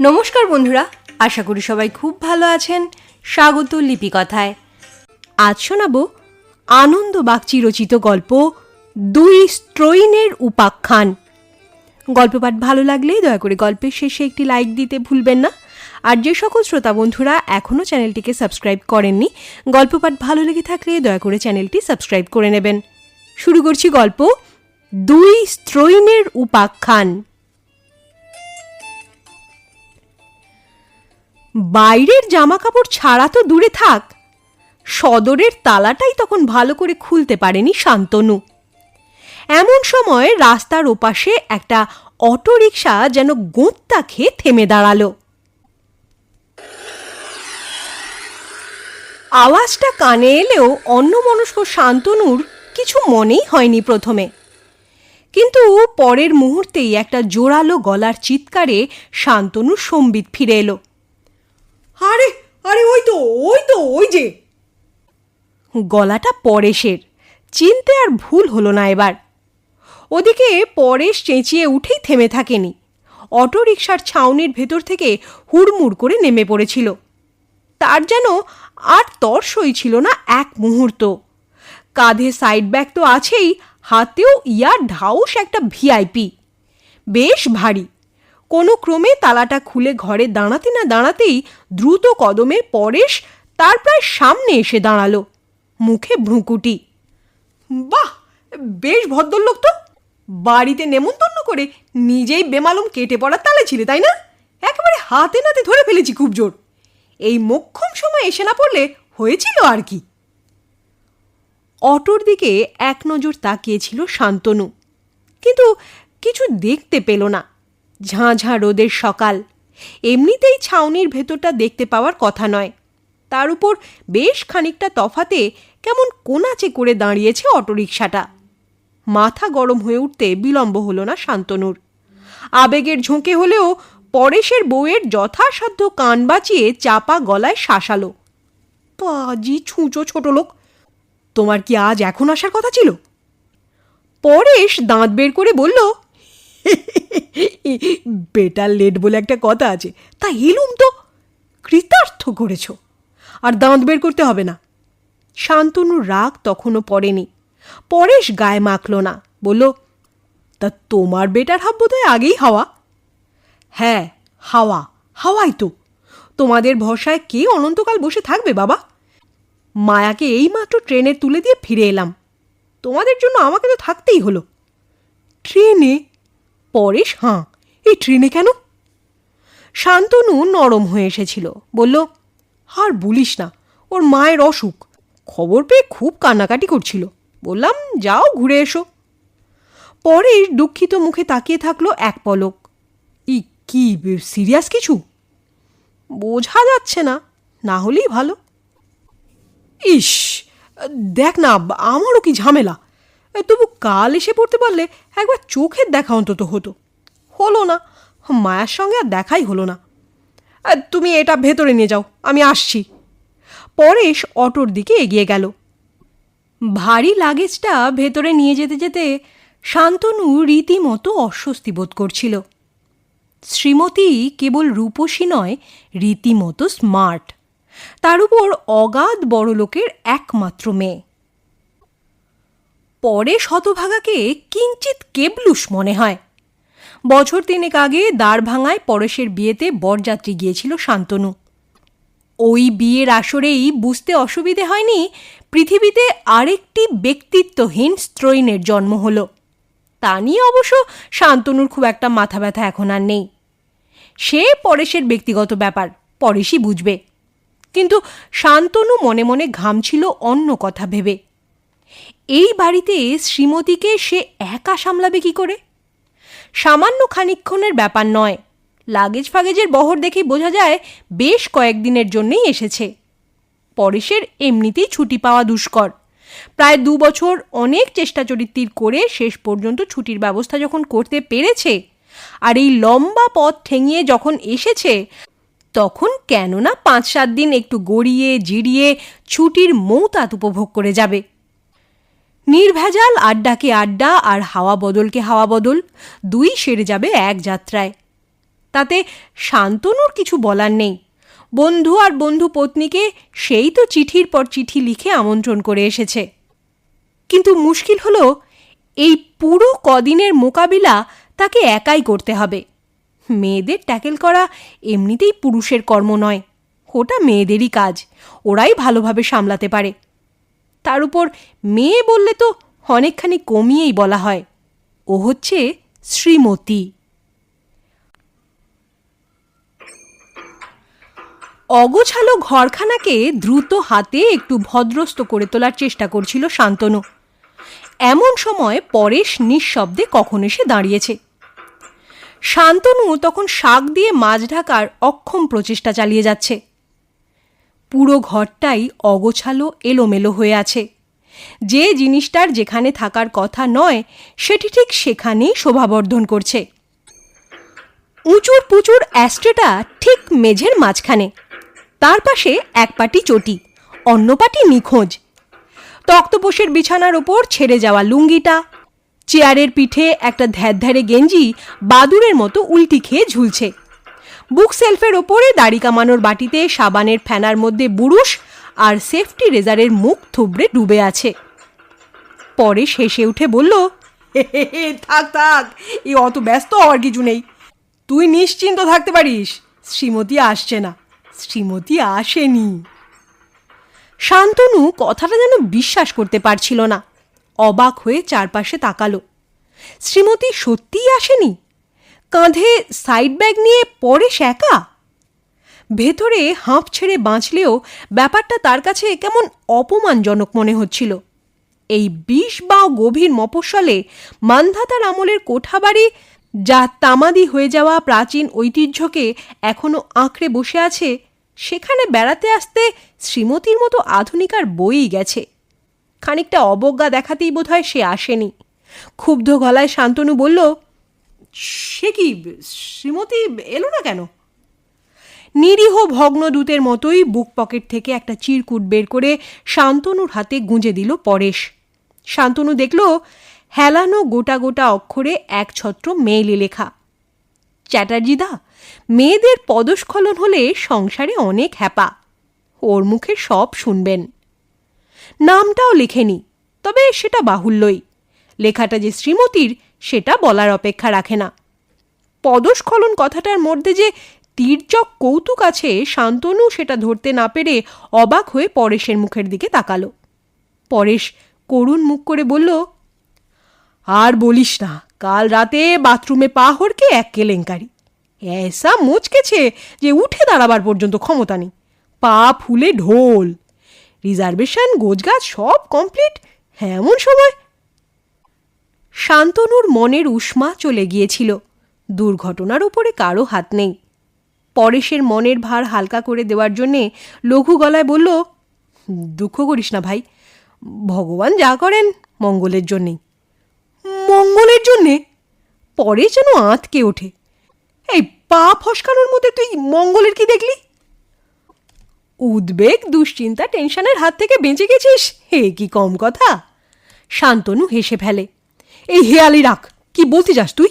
নমস্কার বন্ধুরা, আশা করি সবাই খুব ভালো আছেন। স্বাগত লিপিকথায়। আজ শোনাব আনন্দ বাগচি রচিত গল্প, দুই স্ট্রইনের উপাখ্যান। গল্প পাঠ ভালো লাগলে দয়া করে গল্পের শেষে একটি লাইক দিতে ভুলবেন না। আর যে সকল শ্রোতা বন্ধুরা এখনও চ্যানেলটিকে সাবস্ক্রাইব করেননি গল্প পাঠ ভালো লেগে থাকলে দয়া করে চ্যানেলটি সাবস্ক্রাইব করে নেবেন। শুরু করছি গল্প, দুই স্ট্রইনের উপাখ্যান। বাইরের জামা কাপড় ছাড়া তো দূরে থাক। সদরের তালাটাই তখন ভালো করে খুলতে পারেনি শান্তনু। এমন সময় রাস্তার ওপাশে একটা অটো রিকশা যেন গোঁত্তা খেয়ে থেমে দাঁড়াল। আওয়াজটা কানে এলেও অন্যমনস্ক শান্তনুর কিছু মনেই হয়নি প্রথমে। কিন্তু পরের মুহূর্তেই একটা জোরালো গলার চিৎকারে শান্তনুর সম্বিত ফিরে এলো। আরে আরে ওই তো ওই তো, ওই যে। গলাটা পরেশের। চিনতে আর ভুল হলো না এবার। ওদিকে পরেশ চেঁচিয়ে উঠেই থেমে থাকেনি। অটো রিকশার ছাউনির ভেতর থেকে হুড়মুড় করে নেমে পড়েছিল। তার যেন আর তর সই ছিল না এক মুহূর্ত। কাঁধে সাইড ব্যাগ তো আছেই, হাতেও ইয়ার ঢাউস একটা ভিআইপি বেশ ভারী। কোনো ক্রমে তালাটা খুলে ঘরে দাঁড়াতে না দাঁড়াতেই দ্রুত কদমে পরেশ তার প্রায় সামনে এসে দাঁড়াল। মুখে ভ্রুকুটি। বাহ! বেশ ভদ্রলোক তো। বাড়িতে নেমন্তন্ন করে নিজেই বেমালুম কেটে পড়ার তালে ছিলে, তাই না? একেবারে হাতে নাতে ধরে ফেলেছি খুব জোর। এই মোক্ষম সময় এসে না পড়লে হয়েছিল আর কি। অটোর দিকে এক নজর তাকিয়েছিল শান্তনু। কিন্তু কিছু দেখতে পেল না। ঝাঁ ঝাঁ রোদের সকাল। এমনিতেই ছাউনির ভেতরটা দেখতে পাওয়ার কথা নয়। তার উপর বেশ খানিকটা তফাতে কেমন কোনাচে করে দাঁড়িয়েছে অটোরিকশাটা। মাথা গরম হয়ে উঠতে বিলম্ব হলো না শান্তনুর। আবেগের ঝোঁকে হলেও পরেশের বউয়ের যথাসাধ্য কান বাঁচিয়ে চাপা গলায় শাসালো। পাজি ছুঁচো ছোট লোক, তোমার কি আজ এখন আসার কথা ছিল? পরেশ দাঁত বের করে বলল বেটার লেট বলে একটা কথা আছে। তা এলুম তো। কৃতার্থ করেছ। আর দাঁত বের করতে হবে না। শান্তনুর রাগ তখনও পড়েনি। পরেশ গায়ে মাখল না। বলল, তা তোমার বেটার হাব বোধহয় আগেই হাওয়া? হ্যাঁ হাওয়া, হাওয়াই তো। তোমাদের ভরসায় কে অনন্তকাল বসে থাকবে বাবা? মায়াকে এইমাত্র ট্রেনে তুলে দিয়ে ফিরে এলাম। তোমাদের জন্য আমাকে তো থাকতেই হলো। ট্রেনে পরেশ, হাঁ, এই ট্রেনে কেন? শান্তনু নরম হয়ে এসেছিল, বলল, আর বলিস না, ওর মায়ের অসুখ। খবর পেয়ে খুব কান্নাকাটি করছিল। বললাম, যাও ঘুরে এসো। পরেশ দুঃখিত মুখে তাকিয়ে থাকল এক পলক। ই, কি, সিরিয়াস কিছু? বোঝা যাচ্ছে না না হলেই ভালো। ইস, দেখ না, আমারও কি ঝামেলা। তবু কাল এসে পড়তে পারলে একবার চোখের দেখা অন্তত হতো। হলো না। মায়ের সঙ্গে আর দেখাই হলো না। তুমি এটা ভেতরে নিয়ে যাও, আমি আসছি। পরেশ অটোর দিকে এগিয়ে গেল। ভারী লাগেজটা ভেতরে নিয়ে যেতে যেতে শান্তনু রীতিমতো অস্বস্তি বোধ করছিল। শ্রীমতী কেবল রূপসী নয়, রীতিমতো স্মার্ট। তার উপর অগাধ বড়লোকের একমাত্র মেয়ে। পরে শতভাগাকে কিঞ্চিত কেবলুস মনে হয়। বছর তিনেক আগে দাঁড় ভাঙায় পরেশের বিয়েতে বরযাত্রী গিয়েছিল শান্তনু। ওই বিয়ের আসরেই বুঝতে অসুবিধে হয়নি পৃথিবীতে আরেকটি ব্যক্তিত্বহীন স্ত্রৈনের জন্ম হলো। তা নিয়ে অবশ্য শান্তনুর খুব একটা মাথা ব্যথা এখন আর নেই। সে পরেশের ব্যক্তিগত ব্যাপার, পরেশই বুঝবে। কিন্তু শান্তনু মনে মনে ঘামছিল অন্য কথা ভেবে। এই বাড়িতে শ্রীমতীকে সে একা সামলাবে কি করে? সামান্য খানিক্ষণের ব্যাপার নয়। লাগেজ ফাগেজের বহর দেখেই বোঝা যায় বেশ কয়েকদিনের জন্যেই এসেছে। পরেশের এমনিতেই ছুটি পাওয়া দুষ্কর। প্রায় দু বছর অনেক চেষ্টা চরিত্রির করে শেষ পর্যন্ত ছুটির ব্যবস্থা যখন করতে পেরেছে, আর এই লম্বা পথ ঠেঙিয়ে যখন এসেছে, তখন কেননা পাঁচ সাত দিন একটু গড়িয়ে, জিরিয়ে ছুটির মৌতাত উপভোগ করে যাবে। নির্ভেজাল, আড্ডাকে আড্ডা আর হাওয়া বদলকে হাওয়া বদল, দুই সেরে যাবে এক যাত্রায়। তাতে শান্তনুর কিছু বলার নেই। বন্ধু আর বন্ধু পত্নীকে সেই তো চিঠির পর চিঠি লিখে আমন্ত্রণ করে এসেছে। কিন্তু মুশকিল হলো, এই পুরো কদিনের মোকাবিলা তাকে একাই করতে হবে। মেয়েদের ট্যাকেল করা এমনিতেই পুরুষের কর্ম নয়। ওটা মেয়েদেরই কাজ। ওরাই ভালোভাবে সামলাতে পারে। তার উপর মেয়ে বললে তো অনেকখানি কমিয়েই বলা হয়। ও হচ্ছে শ্রীমতী। অগোছালো ঘরখানাকে দ্রুত হাতে একটু ভদ্রস্ত করে তোলার চেষ্টা করছিল শান্তনু। এমন সময় পরেশ নিঃশব্দে কখন এসে দাঁড়িয়েছে। শান্তনু তখন শাক দিয়ে মাছ ঢাকার অক্ষম প্রচেষ্টা চালিয়ে যাচ্ছে। পুরো ঘরটাই অগোছালো, এলোমেলো হয়ে আছে। যে জিনিসটার যেখানে থাকার কথা নয়, সেটি ঠিক সেখানেই শোভাবর্ধন করছে। উঁচুর পুচুর অ্যাস্ট্রেটা ঠিক মেঝের মাঝখানে। তার পাশে এক পাটি চটি, অন্য পাটি নিখোঁজ। তক্তপোষের বিছানার ওপর ছেড়ে যাওয়া লুঙ্গিটা, চেয়ারের পিঠে একটা ধ্যারধ্যারে গেঞ্জি বাদুরের মতো উল্টি খেয়ে ঝুলছে। বুক সেলফের ওপরে দাড়ি কামানোর বাটিতে, সাবানের ফ্যানার মধ্যে বুরুশ আর সেফটি রেজারের মুখ থুবড়ে ডুবে আছে। পরে শেষে উঠে বলল থাক থাক এই অত ব্যস্ত হওয়ার কিছু নেই। তুই নিশ্চিন্ত থাকতে পারিস, শ্রীমতী আসছে না, শ্রীমতী আসেনি শান্তনু কথাটা যেন বিশ্বাস করতে পারছিল না। অবাক হয়ে চারপাশে তাকালো। শ্রীমতী সত্যিই আসেনি? কাঁধে সাইড ব্যাগ নিয়ে পরেশ একা ভেতরে হাঁপ ছেড়ে বাঁচলেও ব্যাপারটা তার কাছে কেমন অপমানজনক মনে হচ্ছিল। এই বিষ বা গভীর মফস্বলে মান্ধাতার আমলের কোঠাবাড়ি যা তামাদি হয়ে যাওয়া প্রাচীন ঐতিহ্যকে এখনও আঁকড়ে বসে আছে, সেখানে বেড়াতে আসতে শ্রীমতীর মতো আধুনিকার বইই গেছে। খানিকটা অবজ্ঞা দেখাতেই বোধহয় সে আসেনি। ক্ষুব্ধ গলায় শান্তনু বলল সে কি, শ্রীমতী এলো না কেন? নিরীহ ভগ্নদূতের মতোই বুক পকেট থেকে একটা চিরকুট বের করে শান্তনুর হাতে গুঁজে দিল পরেশ। শান্তনু দেখল হেলানো গোটা গোটা অক্ষরে এক ছত্র মেইলে লেখা। চ্যাটার্জিদা, মেয়েদের পদস্খলন হলে সংসারে অনেক হ্যাপা। ওর মুখে সব শুনবেন। নামটাও লেখেনি, তবে সেটা বাহুল্যই। লেখাটা যে শ্রীমতীর সেটা বলার অপেক্ষা রাখে না। পদস্খলন কথাটার মধ্যে যে তীর্যক কৌতুক আছে, শান্তনু সেটা ধরতে না পেরে অবাক হয়ে পরেশের মুখের দিকে তাকালো। পরেশ করুণ মুখ করে বলল, আর বলিস না, কাল রাতে বাথরুমে পা হড়কে এক কেলেঙ্কারি। এসা মুচকেছে যে উঠে দাঁড়াবার পর্যন্ত ক্ষমতা নেই। পা ফুলে ঢোল। রিজার্ভেশন গোজগাছ সব কমপ্লিট। এমন সময় শান্তনুর মনের উষ্মা চলে গিয়েছিল। দুর্ঘটনার উপরে কারও হাত নেই। পরেশের মনের ভার হালকা করে দেওয়ার জন্যে লঘু গলায় বলল, দুঃখ করিস না ভাই, ভগবান যা করেন মঙ্গলের জন্যেই। মঙ্গলের জন্যে? পরে যেন আঁতকে ওঠে। এই পা ফসকানোর মধ্যে তুই মঙ্গলের কি দেখলি? উদ্বেগ, দুশ্চিন্তা, টেনশনের হাত থেকে বেঁচে গেছিস? হে কি কম কথা? শান্তনু হেসে ফেলে। এই হেয়ালি রাখ। কি বলতে যাস তুই?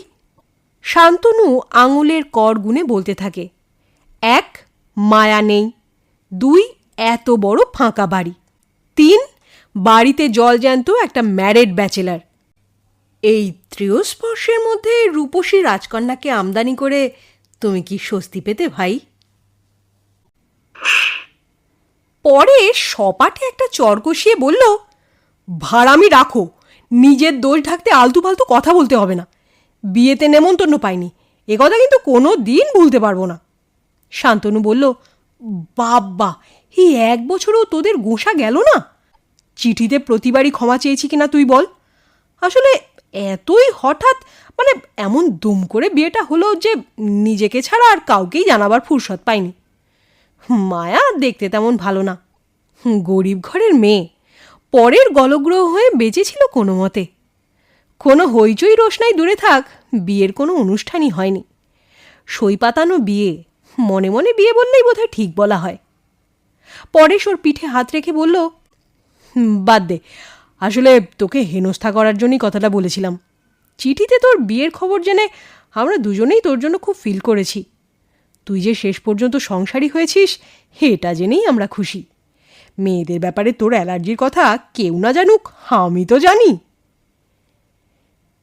শান্তনু আঙুলের কর গুনে বলতে থাকে। এক, মায়া নেই। দুই, এত বড় ফাঁকা বাড়ি। তিন, বাড়িতে জল জ্যান্ত একটা ম্যারেড ব্যাচেলার এই ত্রিয়স্পর্শের মধ্যে রূপসী রাজকন্যাকে আমদানি করে তুমি কি স্বস্তি পেতে ভাই? পরে সপাটে একটা চর কষিয়ে বলল, ভাড়ামি রাখো। নিজের দোষ ঢাকতে আলতু ফালতু কথা বলতে হবে না। বিয়েতে নেমন্তন্ন পাইনি। এ কথা কিন্তু কোনো দিন ভুলতে পারব না। শান্তনু বলল, বাব্বা, এই এক বছরও তোদের গোসা গেল না? চিঠিতে প্রতিবারই ক্ষমা চেয়েছি কিনা তুই বল। আসলে এতই হঠাৎ মানে এমন দুম করে বিয়েটা হলো যে নিজেকে ছাড়া আর কাউকেই জানাবার ফুরসত পাইনি। মায়া দেখতে তেমন ভালো না। গরিব ঘরের মেয়ে। পরের গলগ্রহ হয়ে বেঁচেছিল কোনো মতে। কোনো হইচই রোশনাই দূরে থাক, বিয়ের কোনো অনুষ্ঠানই হয়নি। সই পাতানো বিয়ে, মনে মনে বিয়ে বললেই বোধহয় ঠিক বলা হয়। পরেশ ওর পিঠে হাত রেখে বলল বাদ দে। আসলে তোকে হেনস্থা করার জন্যই কথাটা বলেছিলাম। চিঠিতে তোর বিয়ের খবর জেনে আমরা দুজনেই তোর জন্য খুব ফিল করেছি। তুই যে শেষ পর্যন্ত সংসারী হয়েছিস, এটা জেনেই আমরা খুশি। মেয়েদের ব্যাপারে তোর অ্যালার্জির কথা কেউ না জানুক, আমি তো জানি।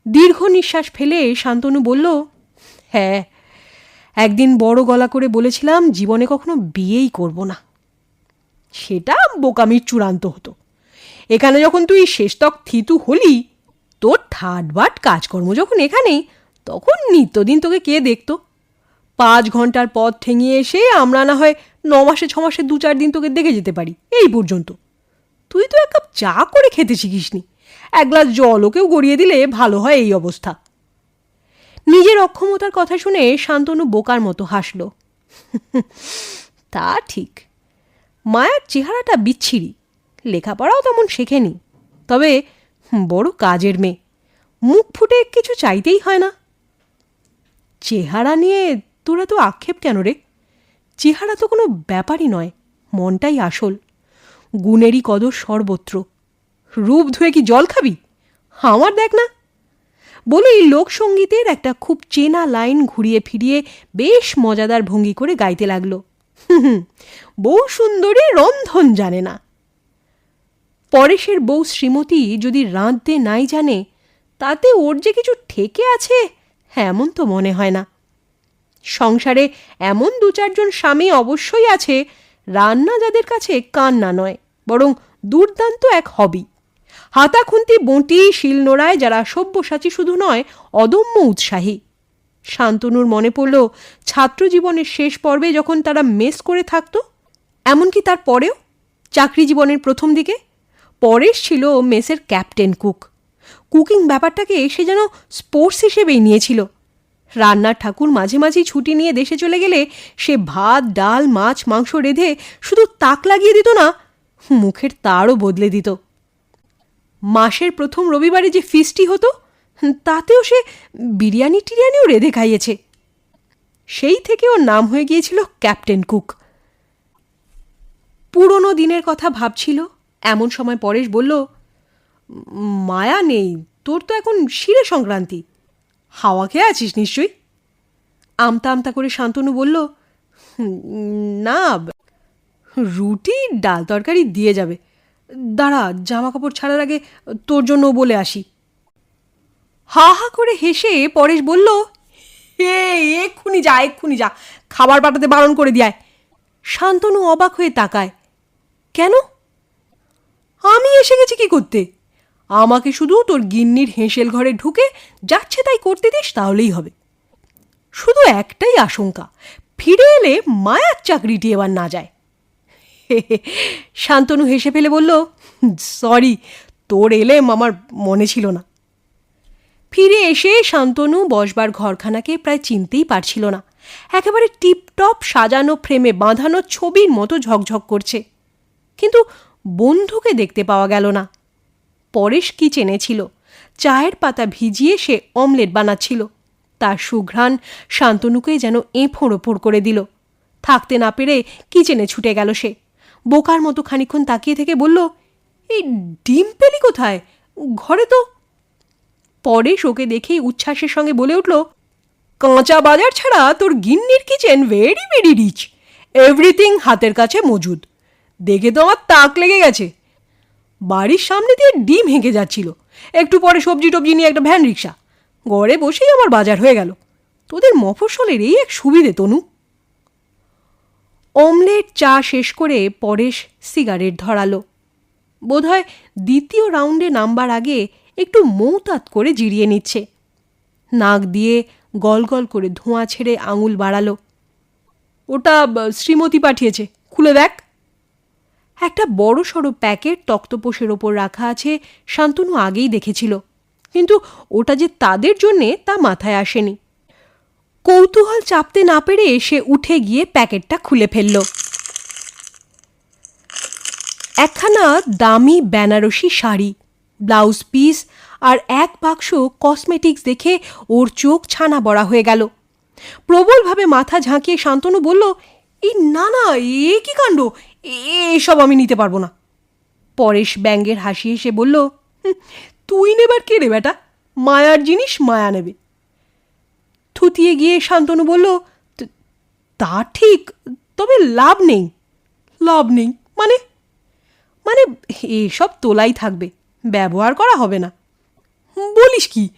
দীর্ঘ নিঃশ্বাস ফেলে শান্তনু বলল হ্যাঁ একদিন বড় গলা করে বলেছিলাম জীবনে কখনো বিয়েই করব না। সেটা বোকামির চূড়ান্ত হতো। এখানে যখন তুই শেষতক থিতু হলি, তোর ঠাটবাট কাজকর্ম যখন এখানেই তখন নিত্যদিন তোকে কে দেখতো? পাঁচ ঘণ্টার পথ ঠেঙিয়ে এসে আমরা না হয় ন মাসে, ছ মাসে, দু চার দিন তোকে দেখে যেতে পারি। এই পর্যন্ত। তুই তো এক কাপ চা করে খেতে শিখিসনি। এক গ্লাস জল ওকেও গড়িয়ে দিলে ভালো হয় এই অবস্থা। নিজের অক্ষমতার কথা শুনে শান্তনু বোকার মতো হাসল। তা ঠিক। মায়ার চেহারাটা বিচ্ছিরি। লেখাপড়াও তেমন শেখেনি। তবে বড় কাজের মেয়ে। মুখ ফুটে কিছু চাইতেই হয় না। চেহারা নিয়ে তোরা তো আক্ষেপ কেন রে? চেহারা তো কোনো ব্যাপারই নয়, মনটাই আসল। গুণেরই কদর সর্বত্র। রূপ ধুয়ে কি জল খাবি? আমার দেখ না। বলেই লোকসঙ্গীতের একটা খুব চেনা লাইন ঘুরিয়ে ফিরিয়ে বেশ মজাদার ভঙ্গি করে গাইতে লাগল। বউ সুন্দরী রন্ধন জানে না। পরেশের বউ শ্রীমতী যদি রাঁধতে নাই জানে, তাতে ওর যে কিছু ঠেকে আছে, এমন তো মনে হয় না। সংসারে এমন দু চারজন স্বামী অবশ্যই আছে, রান্না যাদের কাছে কান্না নয়, বরং দুর্দান্ত এক হবি হাতাখুন্তি, বঁটি, শিলনোড়ায় যারা সব্যসাচী শুধু নয়, অদম্য উৎসাহী। শান্তনুর মনে পড়ল ছাত্র জীবনের শেষ পর্বে যখন তারা মেস করে থাকতো, এমনকি তার পরেও, চাকরি জীবনের প্রথম দিকে, পরেশ ছিল মেসের ক্যাপ্টেন কুক। কুকিং ব্যাপারটাকে সে যেন স্পোর্টস হিসেবেই নিয়েছিল। রান্নার ঠাকুর মাঝে মাঝেই ছুটি নিয়ে দেশে চলে গেলে সে ভাত, ডাল, মাছ, মাংস রেঁধে শুধু তাক লাগিয়ে দিত না, মুখের তারও বদলে দিত। মাসের প্রথম রবিবারে যে ফিস্টি হতো, তাতেও সে বিরিয়ানি টিরিয়ানিও রেঁধে খাইয়েছে। সেই থেকে ওর নাম হয়ে গিয়েছিল ক্যাপ্টেন কুক। পুরনো দিনের কথা ভাবছিল, এমন সময় পরেশ বলল মায়া নেই, তোর তো এখন শিরে সংক্রান্তি। হাওয়া খেয়ে আছিস নিশ্চয়ই? আমতা আমতা করে শান্তনু বলল না, রুটি ডাল তরকারি দিয়ে যাবে। দাঁড়া জামা কাপড় ছাড়ার আগে তোর জন্য বলে আসি। হা হা করে হেসে পরেশ বলল, হে, এক্ষুনি যা এক্ষুনি যা, খাবার পাঠাতে বারণ করে দিয়ায়। শান্তনু অবাক হয়ে তাকায়, কেন? আমি এসে গেছি কি করতে? আমাকে শুধু তোর গিন্নির হেঁসেল ঘরে ঢুকে যাচ্ছে তাই করতে দিস তাহলেই হবে। শুধু একটাই আশঙ্কা, ফিরে এলে মায়ার চাকরিটি এবার না যায়। শান্তনু হেসে ফেলে বলল, সরি, তোর এলেম আমার মনে ছিল না। ফিরে এসে শান্তনু বসবার ঘরখানাকে প্রায় চিনতেই পারছিল না। একেবারে টিপটপ সাজানো ফ্রেমে বাঁধানো ছবির মতো ঝকঝক করছে। কিন্তু বন্ধুকে দেখতে পাওয়া গেল না। পরেশ কিচেনে ছিল। চায়ের পাতা ভিজিয়ে সে অমলেট বানাচ্ছিল। তার সুঘ্রাণ শান্তনুকে যেন এঁফোড় ওপর করে দিল। থাকতে না পেরে কিচেনে ছুটে গেল সে। বোকার মতো খানিক্ষণ তাকিয়ে থেকে বলল, এই ডিম পেলি কোথায়? ঘরে তো? পরেশ ওকে দেখেই উচ্ছ্বাসের সঙ্গে বলে উঠল, কাঁচা বাজার ছাড়া তোর গিন্নির kitchen very very rich everything হাতের কাছে মজুদ। দেখে তো আমার তাক লেগে গেছে। বাড়ির সামনে দিয়ে ডিম হেঁকে যাচ্ছিল। একটু পরে সবজি টবজি নিয়ে একটা ভ্যান রিক্সা ঘরে বসেই আমার বাজার হয়ে গেল। তোদের মফস্বলের এই এক সুবিধে, তনু। অমলেট চা শেষ করে পরেশ সিগারেট ধরালো। বোধহয় দ্বিতীয় রাউন্ডে নামবার আগে একটু মৌতাত করে জিরিয়ে নিচ্ছে। নাক দিয়ে গল গল করে ধোঁয়া ছেড়ে আঙুল বাড়ালো। ওটা শ্রীমতী পাঠিয়েছে। খুলে দেখ। একটা বড় সড়ো প্যাকেট তক্তপোষের ওপর রাখা আছে, শান্তনু আগেই দেখেছিল। কিন্তু ওটা যে তাদের জন্যে তা মাথায় আসেনি। কৌতূহল চাপতে না পেরে সে উঠে গিয়ে প্যাকেটটা খুলে ফেলল। একখানা দামি বেনারসি শাড়ি, ব্লাউজ পিস আর এক বাক্স কসমেটিক্স দেখে ওর চোখ ছানা বড়া হয়ে গেল। প্রবলভাবে মাথা ঝাঁকিয়ে শান্তনু বলল, এই না না, এ কি কাণ্ড? এ- এসব আমি নিতে পারব না। পরেশ ব্যাঙ্গের হাসি এসে বলল "হুঁ, তুই নেবার কে রে বেটা? মায়ার জিনিস মায়া নেবে। থুতিয়ে গিয়ে শান্তনু বলল "তু- ঠিক তবে লাভ নেই। লাভ নেই? মানে? মানে এসব তোলাই থাকবে ব্যবহার করা হবে না। বলিস কি?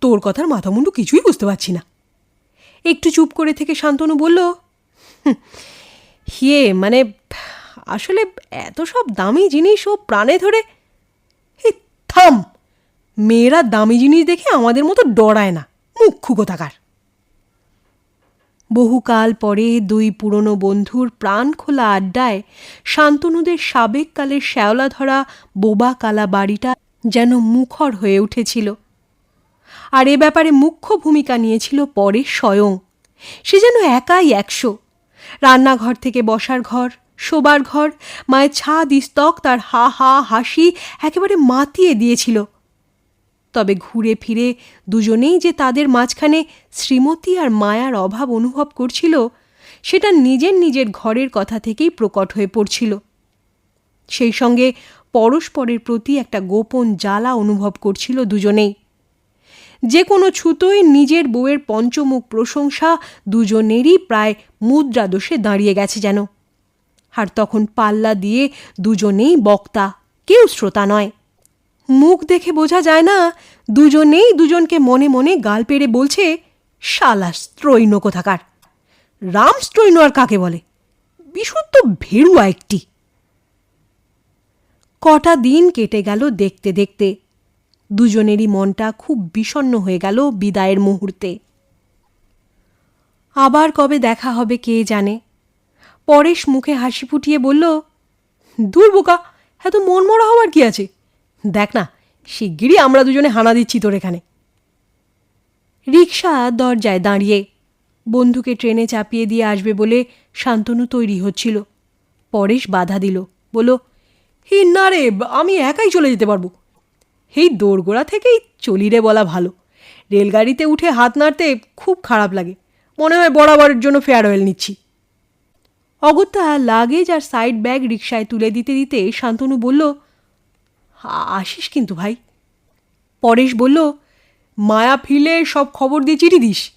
তোর কথার মাথা মুন্ডু কিছুই বুঝতে পারছি না। একটু চুপ করে থেকে শান্তনু বলল "হুম, হিয়ে মানে আসলে এত সব দামি জিনিস ও প্রাণে ধরে? এই থাম! মেয়েরা দামি জিনিস দেখে আমাদের মতো ডরায় না। মুখ্যু কোথাকার বহুকাল পরে দুই পুরনো বন্ধুর প্রাণ খোলা আড্ডায় শান্তনুদের সাবেককালের শ্যাওলা ধরা বোবা কালা বাড়িটা যেন মুখর হয়ে উঠেছিল। আর এ ব্যাপারে মুখ্য ভূমিকা নিয়েছিল পরে স্বয়ং। সে যেন একাই একশো। রান্নাঘর থেকে বসার ঘর শোবার ঘর। মায়ের ছাদ ইস্তক তার হা হা হাসি একেবারে মাতিয়ে দিয়েছিল। তবে ঘুরে ফিরে দুজনেই যে তাদের মাঝখানে শ্রীমতী আর মায়ার অভাব অনুভব করছিল, সেটা নিজের নিজের ঘরের কথা থেকেই প্রকট হয়ে পড়ছিল। সেই সঙ্গে পরস্পরের প্রতি একটা গোপন জ্বালা অনুভব করছিল দুজনেই। যে কোনো ছুতোয় নিজের বউয়ের পঞ্চমুখ প্রশংসা দুজনেরই প্রায় মুদ্রা দোষে দাঁড়িয়ে গেছে যেন। আর তখন পাল্লা দিয়ে দুজনেই বক্তা, কেউ শ্রোতা নয়। মুখ দেখে বোঝা যায় না, দুজনেই দুজনকে মনে মনে গাল পেড়ে বলছে, শালা স্ত্রৈন কোথাকার? রাম স্ত্রৈন আর কাকে বলে? বিশুদ্ধ ভেরুয়া একটি। কটা দিন কেটে গেল দেখতে দেখতে। দুজনেরই মনটা খুব বিষণ্ণ হয়ে গেল বিদায়ের মুহূর্তে। আবার কবে দেখা হবে কে জানে? পরেশ মুখে হাসি ফুটিয়ে বলল দূর বোকা, এত মন মরা হওয়ার কি আছে? দেখ না, শিগগিরই আমরা দুজনে হানা দিচ্ছি তোর এখানে। রিক্সা দরজায় দাঁড়িয়ে বন্ধুকে ট্রেনে চাপিয়ে দিয়ে আসবে বলে শান্তনু তৈরি হচ্ছিল। পরেশ বাধা দিল, বলল, হি না রে, আমি একাই চলে যেতে পারব। এই দোরগোড়া থেকেই চলি রে বলা ভালো। রেলগাড়িতে উঠে হাত নাড়তে খুব খারাপ লাগে। মনে হয় বরাবরের জন্য ফেয়ারওয়েল নিচ্ছি। অগত্যা লাগেজ আর সাইড ব্যাগ রিক্সায় তুলে দিতে দিতে শান্তনু বলল আসিস কিন্তু ভাই। পরেশ বলল, মায়া ফিলে সব খবর দিয়ে চিঠি দিস।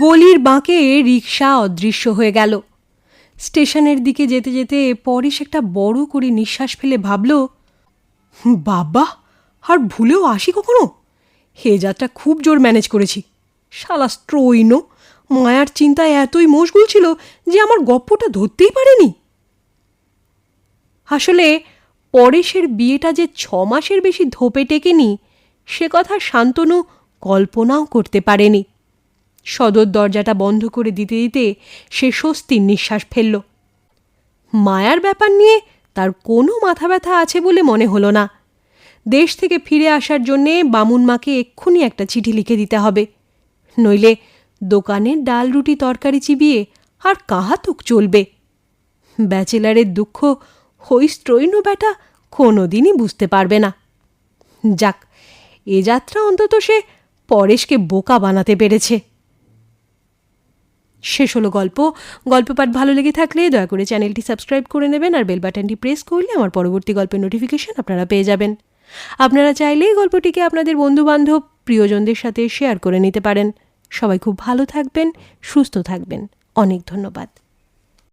গলির বাঁকে রিক্সা অদৃশ্য হয়ে গেল। স্টেশনের দিকে যেতে যেতে পরেশ একটা বড় করে নিঃশ্বাস ফেলে ভাবল, বাবা, আর ভুলেও আসি কখনো? হে যাত্রা খুব জোর ম্যানেজ করেছি। শালা স্ট্রইনো মায়ার চিন্তায় এতই মশগুল ছিল যে আমার গপ্পটা ধরতেই পারেনি। আসলে পরেশের বিয়েটা যে ছ মাসের বেশি ধোপে টেকেনি, সে কথা শান্তনু কল্পনাও করতে পারেনি। সদর দরজাটা বন্ধ করে দিতে দিতে সে স্বস্তির নিঃশ্বাস ফেলল। মায়ার ব্যাপার নিয়ে তার কোনো মাথা ব্যথা আছে বলে মনে হলো না। দেশ থেকে ফিরে আসার জন্যে বামুন মাকে এক্ষুনি একটা চিঠি লিখে দিতে হবে। নইলে দোকানের ডাল রুটি তরকারি চিবিয়ে আর কাহাতুক চলবে। ব্যাচেলারের দুঃখ হই স্ট্রৈন ব্যাটা কোনো দিনই বুঝতে পারবে না। যাক, এ যাত্রা অন্তত সে পরেশকে বোকা বানাতে পেরেছে। শেষ হলো গল্প। গল্প পাঠ ভালো লেগে থাকলে দয়া করে চ্যানেলটি সাবস্ক্রাইব করে নেবেন আর বেল বাটনটি প্রেস করলে আমার পরবর্তী গল্পের নোটিফিকেশন আপনারা পেয়ে যাবেন। আপনারা চাইলে এই গল্পটিকে আপনাদের বন্ধুবান্ধব প্রিয়জনদের সাথে শেয়ার করে নিতে পারেন। সবাই খুব ভালো থাকবেন, সুস্থ থাকবেন। অনেক ধন্যবাদ।